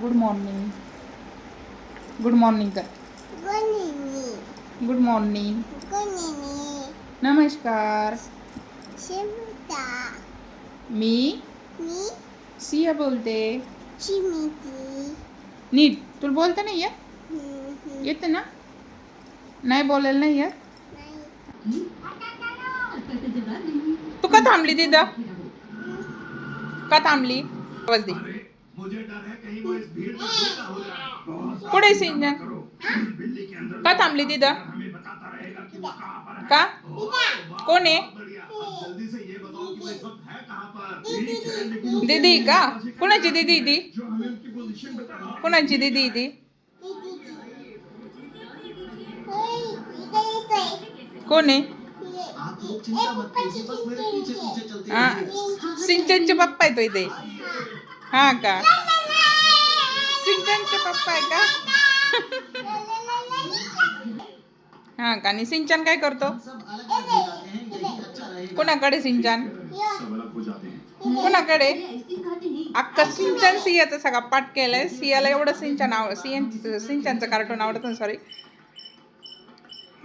Good morning good morning कर good morning नमस्कार मी मी सिया बोलते नीट तुला बोलता नाही येत नाही येतं ना नाही बोलायला नाही येत तू का थांबली तिथं का थांबली आवाज़ दे मुझे डर है कहीं वो इस भीड़ में छोटा हो जाए। कुठे सिंजन के थांबली तिथं कि है। कोण आहे बढ़िया। अब जल्दी से ये बताओ कि वो इस वक्त कहाँ पर? ठीक लेकिन दीदी का? कुणाची दीदी ती कुणाची दीदी ती कोण आहे आप लोग चिंता मत कीजिए बस मेरे पीछे पीछे चलते सिंचनचे पप्पा आहे तो इथे हा का? सिंचनचे पप्पा आहे का? हा का? आणि सिंचन काय करतो? कोणाकडे सिंचन? कुणाकडे? कोणाकडे अख्खा सिंचन सियाचा सगळा पाठ केलाय. सियाला एवढं सिंचन आव सियन सिंचनचं कार्टून आवडत ना सॉरी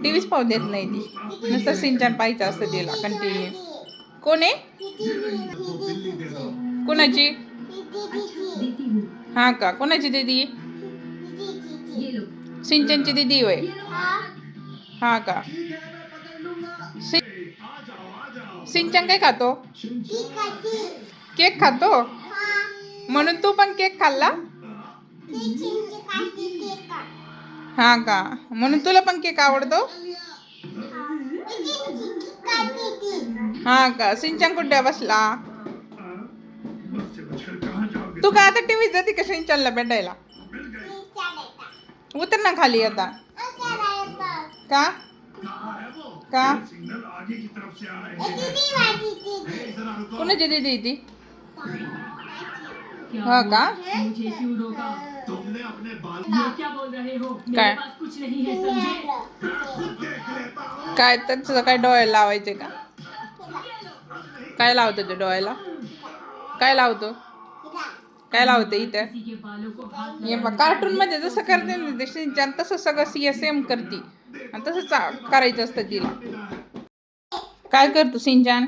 टीव्हीच पाहू देत नाही ती. नुसतं सिंचन पाहिजे असतं तिला कंटिन्यू कोण आहे? कोणाची? हा का? कोणाची दीदी? सिंचनची दीदी होय. हा का? सि- सिंचन काय खातो? केक खातो? म्हणून तू पण केक खाल्ला? हा का? म्हणून तुला पण केक आवडतो? हा का? सिंचन कुठे बसला? तू काय आता टीव्ही जाते का सिंचनला भेटायला? उतर ना खाली आता. का? का? कोणाची दीदी ती? हा का? काय? तुमने अपने बाल क्या बोल रहे हो कुछ नहीं है समझे काय तर तुझं काय डोळ्याला लावायचे का? काय लावतो तू डोळ्याला? काय लावतो? काय लावते इथं? हे कार्टून मध्ये जसं करते ना सिंचन तसं सगळं सी एस एम करते. आणि तसंच करायचं असतं तिला. काय करतो सिंचन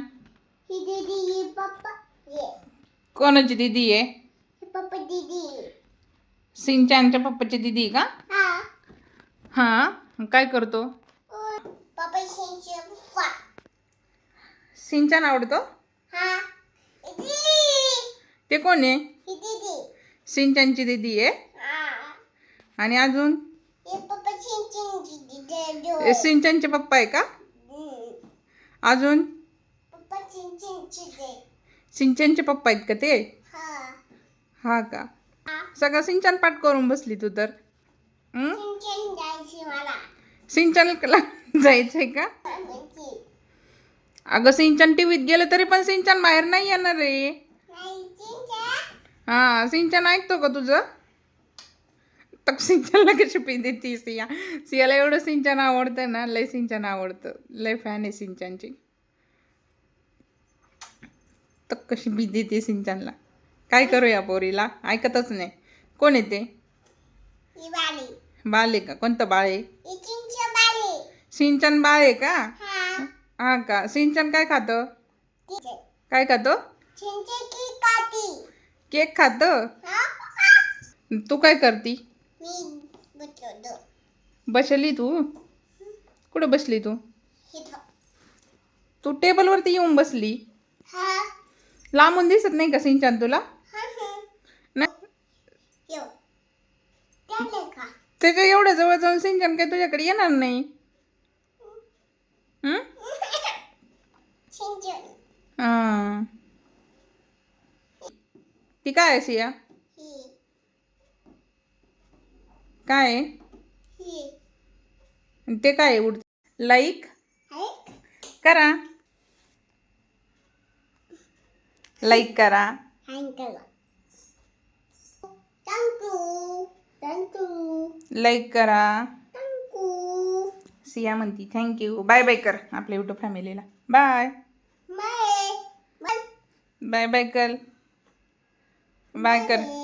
दीदी पप्पा ये कोणाची दीदी आहे? सिंचनच्या पप्पाची दीदी का? हा हा काय करतो? सिंचन आवडतो? हा. ते कोण आहे? सिंचनची दीदी आहे. आणि अजून? हे सिंचनचे पप्पा आहे का? अजून? सिंचनचे पप्पा आहेत का ते? हा. हा का? सगळं सिंचन पाठ करून बसली तू तर. सिंचनला जायचंय का? अगं सिंचन टीव्हीत गेलं तरी पण सिंचन बाहेर नाही येणार रे. हा सिंचन ऐकतो का तुझं? तर सिंचनला कशी पी देते सिया. सियाला एवढं सिंचन आवडतं ना लय सिंचन आवडतं. लय फॅन आहे सिंचनची. तर कशी बी देते सिंचनला. काय करूया पोरीला? ऐकतच नाही. कोण येते बाली. का? कोणतं बाळ सिंचन बाळ का? हा. का? सिंचन काय खातं? काय खातं? केक खातं? हा तू काय करती? मी बसलो तू? कुठं बसली तू? तू टेबलवरती येऊन बसली? हा. लांबून दिसत नाही का सिंचन तुला? त्याच्या एवढ्या जवळ जाऊन सिंचन काय तुझ्याकडे येणार नाही हं? चिंचे हां. ती काय आहे सिया? काय आहे? ही. ते काय आहे? उड लाईक? करा. लाईक करा. लाईक करा. सिया म्हणती थँक्यू बाय बाय कर आपल्या युट्यूब फॅमिलीला bye bye bye bye bye कर. बाय कर.